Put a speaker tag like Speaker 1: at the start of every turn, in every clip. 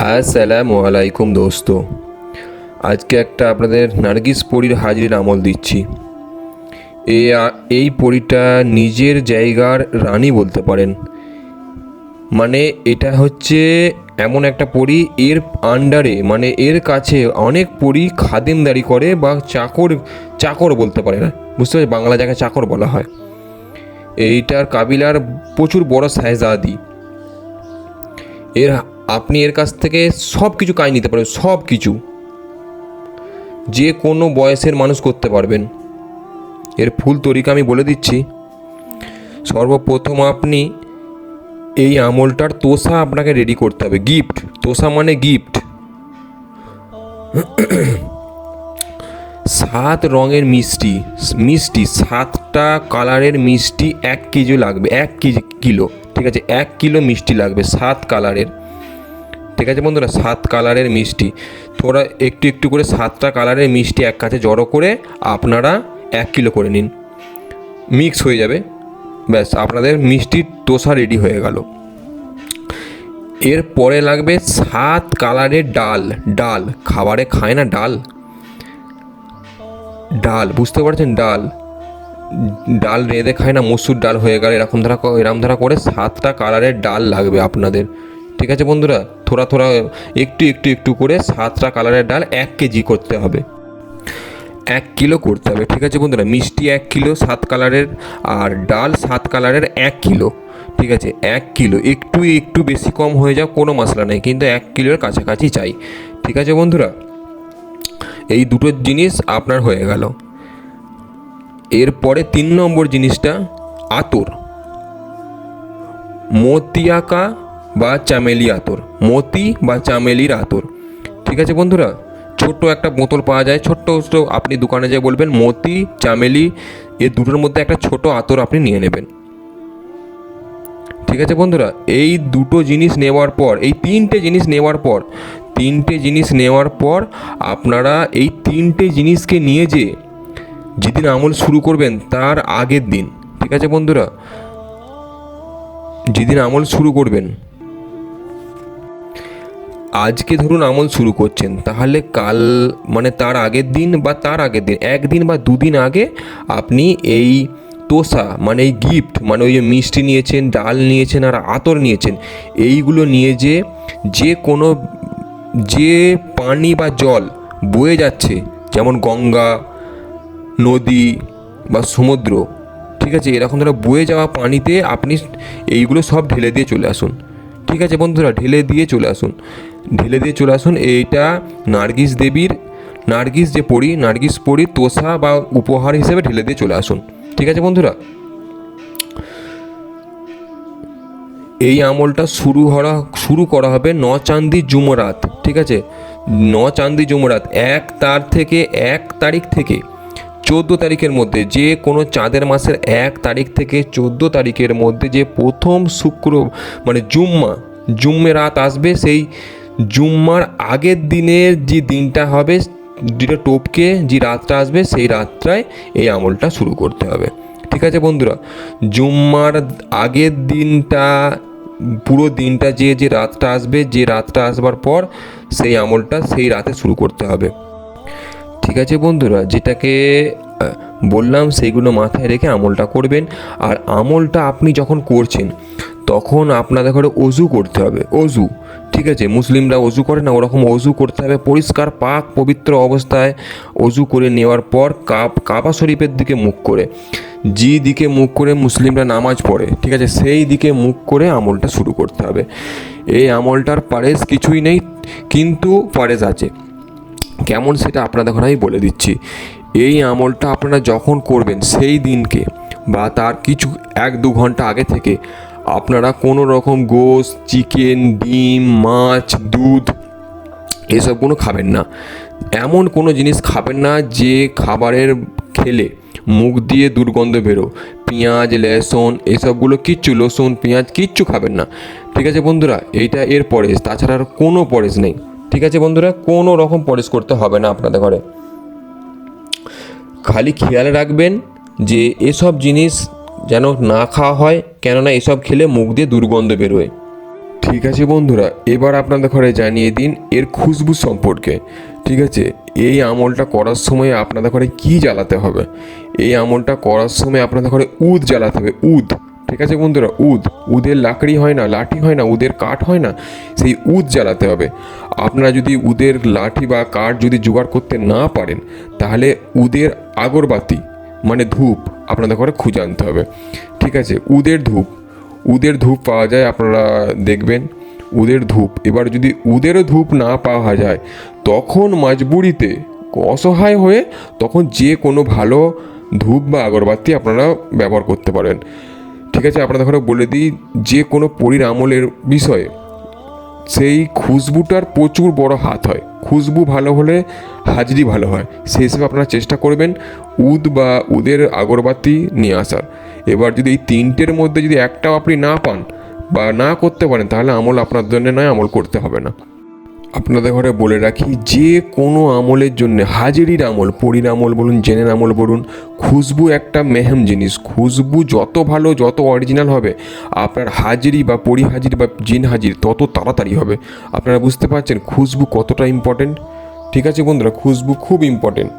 Speaker 1: আসসালামু আলাইকুম দোস্ত। আজকে একটা আপনাদের নার্গিস পরীর হাজির আমল দিচ্ছি। এ, এই পরীটা নিজের জায়গার রানী বলতে পারেন। মানে এটা হচ্ছে এমন একটা পরি, এর আন্ডারে মানে এর কাছে অনেক পরি খাদেমদারি করে বা চাকর চাকর বলতে পারে না বুঝতে পারছি বাংলা জায়গায় চাকর বলা হয়। এইটার কাবিলার প্রচুর বড় সাহেজাদি। এর আপনি এর কাছ থেকে সব কিছু কাজ নিতে পারবেন সব কিছু যে কোনো বয়সের মানুষ করতে পারবেন। এর ফুল তরিকা আমি বলে দিচ্ছি। সর্বপ্রথম আপনি এই আমলটার তোষা আপনাকে রেডি করতে হবে। গিফট তোষা মানে গিফট সাত রঙের মিষ্টি মিষ্টি, সাতটা কালারের মিষ্টি এক কেজি লাগবে, এক কেজি কিলো, ঠিক আছে? এক কিলো মিষ্টি লাগবে সাত কালারের। ঠিক আছে বন্ধুরা, সাত কালারের মিষ্টি। তোরা একটু একটু করে সাতটা কালারের মিষ্টি এক কাছে জড়ো করে আপনারা এক কিলো করে নিন। মিক্স হয়ে যাবে। ব্যাস, আপনাদের মিষ্টির তোষা রেডি হয়ে গেল। এরপরে লাগবে সাত কালারের ডাল। ডাল, খাবারে খায় না ডাল? ডাল, বুঝতে পারছেন? ডাল। ডাল রেঁধে খায় না, মসুর ডাল হয়ে গেল, এরকম ধারা এরকম ধারা করে সাতটা কালারের ডাল লাগবে আপনাদের। ঠিক আছে বন্ধুরা? থোড়া থোড়া একটু একটু একটু করে সাতটা কালারের ডাল এক কেজি করতে হবে। এক কিলো করতে হবে, ঠিক আছে বন্ধুরা? মিষ্টি এক কিলো, সাত কালারের, আর ডাল সাত কালারের এক কিলো, ঠিক আছে? এক কিলো, একটু একটু বেশি কম হয়ে যাও কোনো মশলা নেই, কিন্তু এক কিলোর কাছাকাছি চাই, ঠিক আছে বন্ধুরা? এই দুটো জিনিস আপনার হয়ে গেল। এরপরে তিন নম্বর জিনিসটা আতর। মতিয়াকা বা চামেলি আতর, মতি বা চামেলির আতর। ঠিক আছে বন্ধুরা? ছোট্ট একটা বোতল পাওয়া যায়। ছোট্ট ছোট্ট আপনি দোকানে যেয়ে বলবেন, মতি, চামেলি, এ দুটোর মধ্যে একটা ছোট আতর আপনি নিয়ে নেবেন। ঠিক আছে বন্ধুরা? এই দুটো জিনিস নেওয়ার পর, এই তিনটে জিনিস নেওয়ার পর, তিনটে জিনিস নেওয়ার পর আপনারা এই তিনটে জিনিসকে নিয়ে যে যেদিন আমল শুরু করবেন, তার আগের দিন, ঠিক আছে বন্ধুরা? যেদিন আমল শুরু করবেন আজকে ধরুন আমল শুরু করছেন, তাহলে কাল মানে তার আগের দিন বা তার আগের দিন, একদিন বা দুদিন আগে আপনি এই তোষা মানে এই গিফট মানে ওই যে মিষ্টি নিয়েছেন, ডাল নিয়েছেন আর আতর নিয়েছেন, এইগুলো নিয়ে যে যে কোনো, যে পানি বা জল বয়ে যাচ্ছে, যেমন গঙ্গা, নদী বা সমুদ্র, ঠিক আছে, এরকম ধরো বয়ে যাওয়া পানিতে আপনি এইগুলো সব ঢেলে দিয়ে চলে আসুন, ঠিক আছে বন্ধুরা, ঢেলে দিয়ে চলে আসুন। ঢেলে দিয়ে চলে আসুন। এইটা নার্গিস দেবীর, নার্গিস যে পড়ি নার্গিস পড়ি তোষা বা উপহার হিসেবে ঢেলে দিয়ে চলে আসুন। ঠিক আছে বন্ধুরা? এই আমলটা শুরু হওয়া, শুরু করা হবে ন চান্দি জুমরাত ঠিক আছে? ন চান্দি জুমরাত এক তার থেকে, এক তারিখ থেকে, চোদ্দ তারিখের মধ্যে, যে কোনো চাঁদের মাসের এক তারিখ থেকে চোদ্দ তারিখের মধ্যে যে প্রথম শুক্র মানে জুম্মা, জুম্মে রাত আসবে, সেই জুম্মার আগের দিনের যে দিনটা হবে, যেটা টোপকে যে রাতটা আসবে, সেই রাতটায় এই আমলটা শুরু করতে হবে। ঠিক আছে বন্ধুরা? জুম্মার আগের দিনটা, পুরো দিনটা যে যে রাতটা আসবে, যে রাতটা আসবার পর সেই আমলটা সেই রাতে শুরু করতে হবে। ঠিক আছে বন্ধুরা? যেটাকে বললাম, সেইগুলো মাথায় রেখে আমলটা করবেন। আর আমলটা আপনি যখন করছেন তখন আপনাদের ঘরে অজু করতে হবে, অজু। ঠিক আছে, মুসলিমরা অজু করে না, ওরকম অজু করতে হবে, পরিষ্কার, পাক, পবিত্র অবস্থায় অজু করে নেওয়ার পর কাপ, কাবা শরীফের দিকে মুখ করে। যে দিকে মুখ করে মুসলিমরা নামাজ পড়ে, ঠিক আছে, সেই দিকে মুখ করে আমলটা শুরু করতে হবে। এই আমলটার পারেজ কিছুই নেই, কিন্তু পারেজ আছে। কেমন সেটা আপনাদের আমি বলে দিচ্ছি। এই আমলটা আপনারা যখন করবেন সেই দিনকে বা তার কিছু এক দু ঘণ্টা আগে থেকে আপনারা কোনো রকম গোস, চিকেন, ডিম, মাছ, দুধ এসব কোনো খাবেন না। এমন কোনো জিনিস খাবেন না যে খাবারের খেলে মুখ দিয়ে দুর্গন্ধ বেরো পেঁয়াজ, লেসন এসবগুলো কিচ্ছু, লসুন, পেঁয়াজ কিচ্ছু খাবেন না। ঠিক আছে বন্ধুরা, এইটা এর পরেশ, তাছাড়া আর কোনো পরেশ নেই। ঠিক আছে বন্ধুরা, কোনো রকম পরেশ করতে হবে না আপনাদের ঘরে। খালি খেয়াল রাখবেন যে এসব জিনিস যেন না খাওয়া হয় কেননা এসব খেলে মুখ দিয়ে দুর্গন্ধ বেরোয়। ঠিক আছে বন্ধুরা, এবার আপনাদের ঘরে জানিয়ে দিন এর খুশবু সম্পর্কে। ঠিক আছে, এই আমলটা করার সময় আপনাদের ঘরে কি জ্বালাতে হবে? এই আমলটা করার সময় আপনাদের ঘরে উদ জ্বালাতে হবে, উদ। ঠিক আছে বন্ধুরা, উদ। উদের লাকড়ি হয় না, লাঠি হয় না, উদের কাঠ হয় না, সেই উদ জ্বালাতে হবে। আপনারা যদি উদের লাঠি বা কাঠ যদি জোগাড় করতে না পারেন, তাহলে উদের আগরবাতি মানে ধূপ, আপনাদের ঘরে খুঁজে আনতে হবে। ঠিক আছে, উদের ধূপ। উদের ধূপ পাওয়া যায়, আপনারা দেখবেন, উদের ধূপ। এবার যদি উদেরও ধূপ না পাওয়া যায়, তখন মাজবুরিতে অসহায় হয়ে তখন যে কোনো ভালো ধূপ বা আগরবাতি আপনারা ব্যবহার করতে পারেন। ঠিক আছে, আপনাদের ঘরে বলে দিই, যে কোনো পরীর আমলের বিষয়ে সেই খুশবুটার প্রচুর বড় হাত হয়। খুশবু ভালো হলে হাজরি ভালো হয়। সেই হিসেবে আপনারা চেষ্টা করবেন, উদ বা উদের আগরবাতি নিয়ে আসার। এবার যদি এই তিনটের মধ্যে যদি একটাও আপনি না পান বা না করতে পারেন, তাহলে আমল আপনার জন্য নয়, আমল করতে হবে না। আপনাদের ঘরে বলে রাখি, যে কোনো আমলের জন্য, হাজিরির আমল, পরির আমল বলুন, জেনের আমল বলুন, খুশবু একটা মেহেম জিনিস। খুশবু যত ভালো, যত অরিজিনাল হবে, আপনার হাজিরি বা পরি হাজির বা জিন হাজির তত তাড়াতাড়ি হবে। আপনারা বুঝতে পারছেন খুশবু কতটা ইম্পর্টেন্ট ঠিক আছে বন্ধুরা, খুশবু খুব ইম্পর্টেন্ট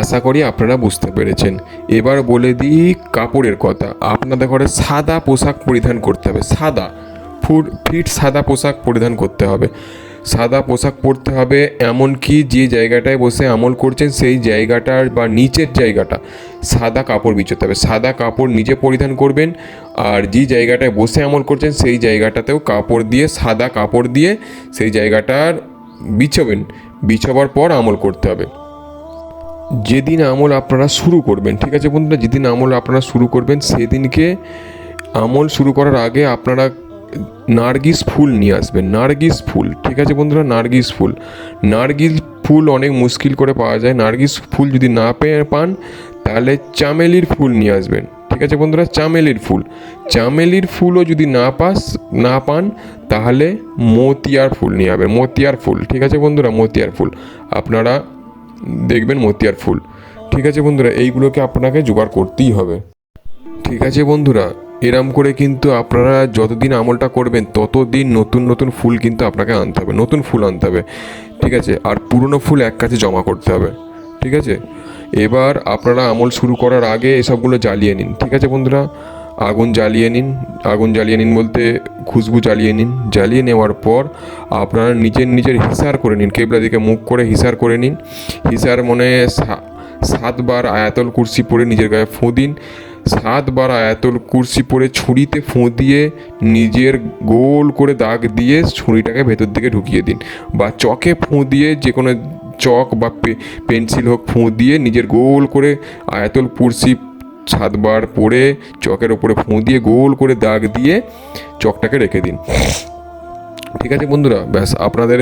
Speaker 1: আশা করি আপনারা বুঝতে পেরেছেন। এবার বলে দিই কাপড়ের কথা। আপনাদের ঘরে সাদা পোশাক পরিধান করতে হবে। সাদা। ফুট, ফিট সাদা পোশাক পরিধান করতে হবে। সাদা পোশাক পরতে হবে এমনকি যে জায়গাটায় বসে আমল করছেন সেই জায়গাটার বা নিচের জায়গাটা সাদা কাপড় বিছোতে হবে। সাদা কাপড় নিজে পরিধান করবেন আর যে জায়গাটায় বসে আমল করছেন সেই জায়গাটাতেও কাপড় দিয়ে, সাদা কাপড় দিয়ে সেই জায়গাটার বিছোবেন। বিছোবার পর আমল করতে হবে। যেদিন আমল আপনারা শুরু করবেন, ঠিক আছে বন্ধুরা? যেদিন আমল আপনারা শুরু করবেন, সেদিনকে আমল শুরু করার আগে আপনারা নার্গিস ফুল নিয়ে আসবেন, নার্গিস ফুল, ঠিক আছে বন্ধুরা? নার্গিস ফুল। নার্গিস ফুল অনেক মুশকিল করে পাওয়া যায়। নার্গিস ফুল যদি না পেয়ে পান, তাহলে চামেলির ফুল নিয়ে আসবেন, ঠিক আছে বন্ধুরা? চামেলির ফুল। চামেলির ফুলও যদি না পাস, না পান, তাহলে মতিয়ার ফুল নিয়ে আসবেন, মতিয়ার ফুল, ঠিক আছে বন্ধুরা? মতিয়ার ফুল। আপনারা দেখবেন মতিয়ার ফুল। ঠিক আছে বন্ধুরা, এইগুলোকে আপনাকে জোগাড় করতেই হবে। ঠিক আছে বন্ধুরা, এরম করে কিন্তু আপনারা যতদিন আমলটা করবেন, ততদিন নতুন নতুন ফুল কিন্তু আপনাকে আনতে হবে, নতুন ফুল আনতে হবে। ঠিক আছে, আর পুরনো ফুল এক কাছে জমা করতে হবে। ঠিক আছে? এবার আপনারা আমল শুরু করার আগে এসবগুলো জ্বালিয়ে নিন। ঠিক আছে বন্ধুরা? আগুন জ্বালিয়ে নিন। আগুন জ্বালিয়ে নিন বলতে খুশবু জ্বালিয়ে নিন। জ্বালিয়ে নেওয়ার পর আপনারা নিজের নিজের হিসার করে নিন। কেবলা দিকে মুখ করে হিসার করে নিন। হিসার মনে সাতবার আয়াতল কুরসি পরে নিজের গায়ে ফোঁ দিন। সাতবার আয়াতল কুরসি পরে ছুরিতে ফোঁ দিয়ে নিজের গোল করে দাগ দিয়ে ছুরিটাকে ভেতর দিকে ঢুকিয়ে দিন বা চকে ফোঁ দিয়ে যে কোনো চক বা পেন্সিল হোক ফোঁ দিয়ে নিজের গোল করে আয়াতল কুরসি সাতবার পরে চকের ওপরে ফুঁ দিয়ে গোল করে দাগ দিয়ে চকটাকে রেখে দিন। ঠিক আছে বন্ধুরা, ব্যাস আপনাদের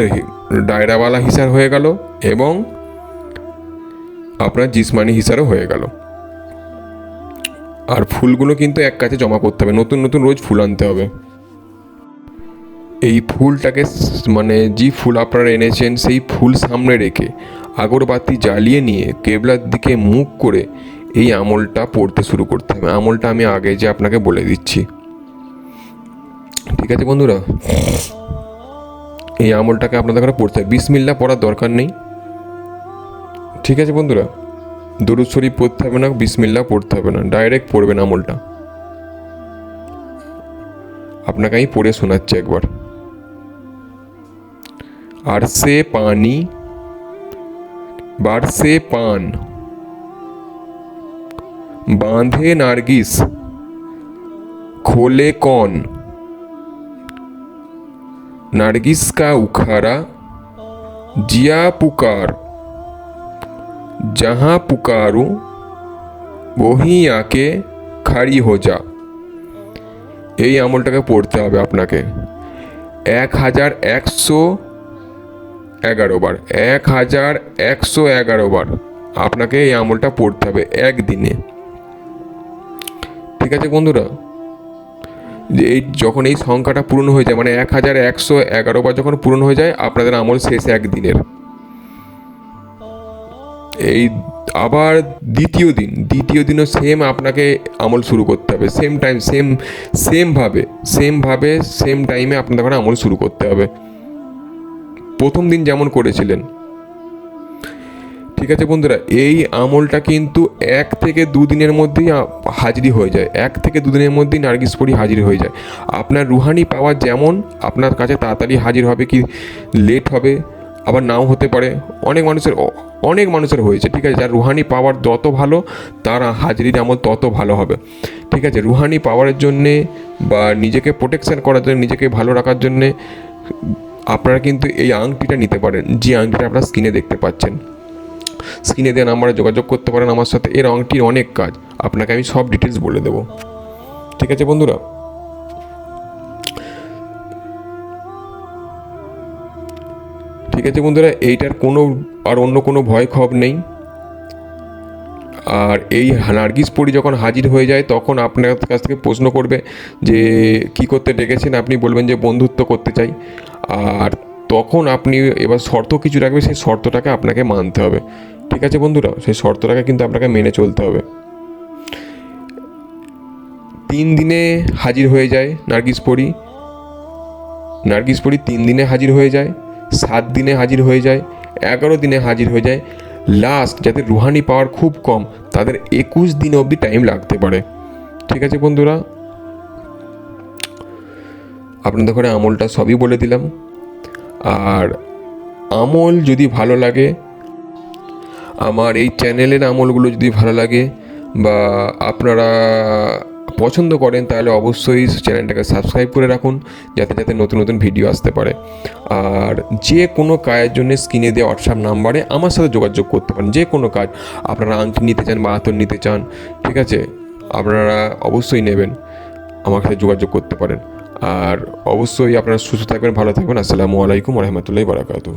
Speaker 1: ডায়রাওয়ালা হিসার হয়ে গেল এবং আপনার জিসমানি হিসারও হয়ে গেল। আর ফুলগুলো কিন্তু এক কাছে জমা করতে হবে, নতুন নতুন রোজ ফুল আনতে হবে। এই ফুলটাকে মানে যে ফুল আপনারা এনেছেন, সেই ফুল সামনে রেখে আগরবাতি জ্বালিয়ে নিয়ে কেবলার দিকে মুখ করে এই আমলটা পড়তে শুরু করতে হবে। আমলটা আমি আগে যে আপনাকে বলে দিচ্ছি। ঠিক আছে বন্ধুরা? এই আমলটাকে আপনাদের ঘরে পড়তে হবে। বিসমিল্লা পড়ার দরকার নেই। ঠিক আছে বন্ধুরা? দরুদ শরীফ পড়তে হবে না বিসমিল্লা পড়তে হবে না। ডাইরেক্ট পড়বেন আমলটা। আপনাকে আমি পড়ে শোনাচ্ছি একবার। আর সে পানি বার সে পান। बांधे नारगिस खोले कौन नारगिस का उखाड़ा जिया पुकार जहाँ पुकारूं वहीं आके খাড়ি হো যা এই আমলটাকে পড়তে হবে আপনাকে এক হাজার একশো এগারো বার এক হাজার একশো এগারো বার আপনাকে এই আমলটা পড়তে হবে একদিনে ঠিক আছে বন্ধুরা এই যখন এই সংখ্যাটা পূরণ হয়ে যায় মানে এক হাজার একশো এগারো বার যখন পূরণ হয়ে যায়, আপনাদের আমল শেষ একদিনের। এই আবার দ্বিতীয় দিন, দ্বিতীয় দিনও সেম আপনাকে আমল শুরু করতে হবে। সেম টাইম সেম সেমভাবে সেমভাবে সেম টাইমে আপনাদের আমল শুরু করতে হবে। প্রথম দিন যেমন করেছিলেন ঠিক আছে বন্ধুরা, এই আমলটা কিন্তু এক থেকে দুদিনের মধ্যেই হাজিরি হয়ে যায়। এক থেকে দুদিনের মধ্যেই নার্গিস পরি হাজির হয়ে যায়। আপনার রুহানি পাওয়ার যেমন, আপনার কাছে তাড়াতাড়ি হাজির হবে কি লেট হবে, আবার নাও হতে পারে। অনেক মানুষের অনেক মানুষের হয়েছে, ঠিক আছে? যার রুহানি পাওয়ার যত ভালো, তার হাজিরির আমল তত ভালো হবে। ঠিক আছে? রুহানি পাওয়ারের জন্যে বা নিজেকে প্রোটেকশন করার জন্য, নিজেকে ভালো রাখার জন্যে আপনারা কিন্তু এই আংটিটা নিতে পারেন। যে আংটিটা আপনারা স্ক্রিনে দেখতে পাচ্ছেন। স্ক্রিনে দেওয়া নাম্বারে যোগাযোগ করতে পারেন আমার সাথে। এর আংটির অনেক কাজ। আপনাকে আমি সব ডিটেলস বলে দেবো। ঠিক আছে বন্ধুরা? ঠিক আছে বন্ধুরা, এইটার কোনো আর অন্য কোনো ভয় খব নেই। আর এই নার্গিস পরি যখন হাজির হয়ে যায়, তখন আপনার কাছ থেকে প্রশ্ন করবে যে, কি করতে ডেকেছেন? আপনি বলবেন যে, বন্ধুত্ব করতে চাই। আর তখন আপনি এবার শর্ত কিছু রাখবে সেই শর্তটাকে আপনাকে মানতে হবে। ঠিক আছে বন্ধুরা, সেই শর্তটাকে কিন্তু আপনাকে মেনে চলতে হবে। তিন দিনে হাজির হয়ে যায় নার্গিস পরি নার্গিস পরি তিন দিনে হাজির হয়ে যায়, সাত দিনে হাজির হয়ে যায়, এগারো দিনে হাজির হয়ে যায়। লাস্ট যাদের রুহানি পাওয়ার খুব কম, তাদের একুশ দিন অবধি টাইম লাগতে পারে। ঠিক আছে বন্ধুরা? আপনাদের ঘরে আমলটা সবই বলে দিলাম। আর আমল যদি ভালো লাগে আমার এই চ্যানেলের আমলগুলো যদি ভালো লাগে বা আপনারা পছন্দ করেন, তাহলে অবশ্যই চ্যানেলটাকে সাবস্ক্রাইব করে রাখুন, যাতে যাতে নতুন নতুন ভিডিও আসতে পারে। আর যে কোনো কাজের জন্য স্ক্রিনে দেওয়া হোয়াটসঅ্যাপ নাম্বারে আমার সাথে যোগাযোগ করতে পারেন, যে কোনো কাজ। আপনারা আংটি নিতে চান বা আতর নিতে চান, ঠিক আছে? আপনারা অবশ্যই নেবেন, আমার সাথে যোগাযোগ করতে পারেন। আর অবশ্যই আপনারা সুস্থ থাকবেন, ভালো থাকবেন। আসসালামু আলাইকুম রহমতুল্লাহ বারাকাতু